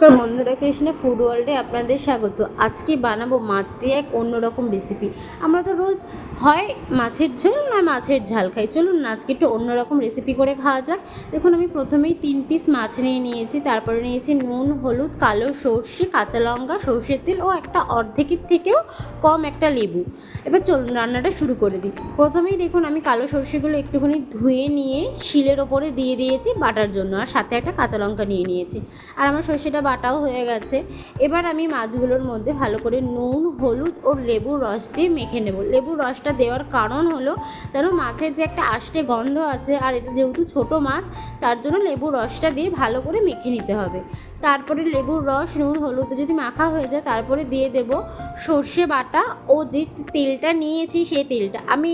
নমস্কার বন্ধুরা কৃষ্ণা ফুড ওয়ার্ল্ডে আপনাদের স্বাগত। আজকে বানাবো মাছ দিয়ে এক অন্যরকম রেসিপি আমরা তো রোজ হয় মাছের ঝোল না মাছের ঝাল খাই। চলুন না, আজকে একটু অন্যরকম রেসিপি করে খাওয়া যাক। দেখুন, আমি প্রথমেই তিন পিস মাছ নিয়ে নিয়েছি। তারপরে নিয়েছি নুন, হলুদ, কালো সর্ষে, কাঁচা লঙ্কা, সর্ষের তেল ও একটা অর্ধেকের থেকেও কম একটা লেবু। এবার চলুন, রান্নাটা শুরু করে দিই। প্রথমেই দেখুন, আমি কালো সর্ষেগুলো একটুখানি ধুয়ে নিয়ে শিলের ওপরে দিয়ে দিয়েছি বাটার জন্য। আর সাথে একটা কাঁচা লঙ্কা নিয়ে নিয়েছি। আর আমার সর্ষেটা বাটাও হয়ে গেছে। এবার আমি মাছগুলোর মধ্যে ভালো করে নুন, হলুদ ও লেবুর রস দিয়ে মেখে নেব। লেবুর রসটা দেওয়ার কারণ হলো যেন মাছের যে একটা আষ্টে গন্ধ আছে আর এটা যেহেতু ছোট মাছ, তার জন্য লেবুর রসটা দিয়ে ভালো করে মেখে নিতে হবে। তারপরে লেবুর রস, নুন, হলুদ যদি মাখা হয়ে যায়, তারপরে দিয়ে দেব সর্ষে বাটা ও যে তেলটা নিয়েছি সেই তেলটা। আমি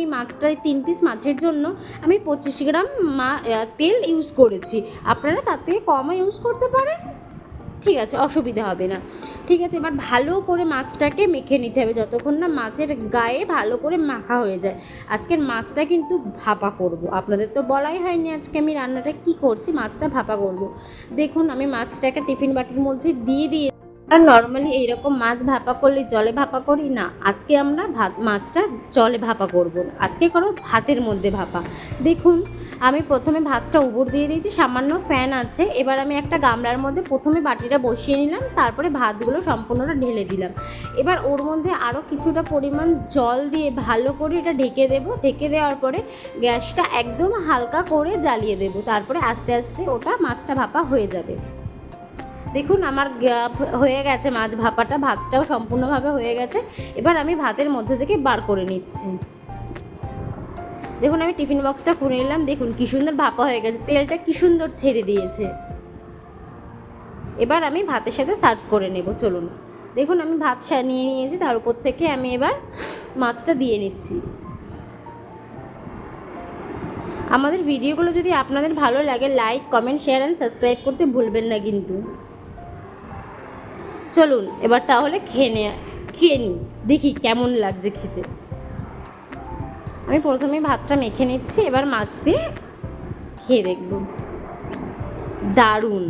এই তিন পিস মাছের জন্য আমি পঁচিশ গ্রাম মা তেল ইউজ করেছি। আপনারা তার থেকে কমও ইউজ করতে পারেন। ঠিক আছে, অসুবিধা হবে না। ঠিক আছে, এবার ভালো করে মাছটাকে মেখে নিতে হবে যতক্ষণ না মাছের গায়ে ভালো করে মাখা হয়ে যায়। আজকের মাছটা কিন্তু ভাপা করব। আপনাদের তো বলাই হয়নি আজকে আমি রান্নাটা কি করছি, মাছটা ভাপা করব। দেখুন, আমি মাছটাকে টিফিন বাটির মধ্যে দিয়ে দিয়ে আর নর্মালি এইরকম মাছ ভাপা করলে জলে ভাপা করি না। আজকে আমরা ভাত, মাছটা জলে ভাপা করব। আজকে করো ভাতের মধ্যে ভাপা। দেখুন, আমি প্রথমে ভাতটা উপর দিয়ে দিয়েছি, সামান্য ফ্যান আছে। এবার আমি একটা গামলার মধ্যে প্রথমে বাটিটা বসিয়ে নিলাম, তারপরে ভাতগুলো সম্পূর্ণটা ঢেলে দিলাম। এবার ওর মধ্যে আরও কিছুটা পরিমাণ জল দিয়ে ভালো করে এটা ঢেকে দেবো। ঢেকে দেওয়ার পরে গ্যাসটা একদম হালকা করে জ্বালিয়ে দেবো। তারপরে আস্তে আস্তে ওটা মাছটা ভাপা হয়ে যাবে। দেখুন, আমার হয়ে গেছে, মাছ ভাপাটা, ভাতটাও সম্পূর্ণভাবে হয়ে গেছে। এবার আমি ভাতের মধ্যে থেকে বার করে নিচ্ছি। দেখুন, আমি টিফিন বক্সটা খুলে নিলাম। দেখুন, কি সুন্দর ভাপা হয়ে গেছে। তেলটা কি সুন্দর ছেড়ে দিয়েছে। এবার আমি ভাতের সাথে সার্ভ করে নেব, চলুন। দেখুন, আমি ভাত নিয়ে নিয়েছি, তার উপর থেকে আমি এবার মাছটা দিয়ে নিচ্ছি। আমাদের ভিডিওগুলো যদি আপনাদের ভালো লাগে like comment share and subscribe করতে ভুলবেন না কিন্তু। চলুন, এবার তাহলে খেয়ে নে খেয়ে নিই। দেখি কেমন লাগছে খেতে। আমি প্রথমে ভাতটা মেখে নিচ্ছি, এবার মাছ দিয়ে খেয়ে দেখব। দারুণ।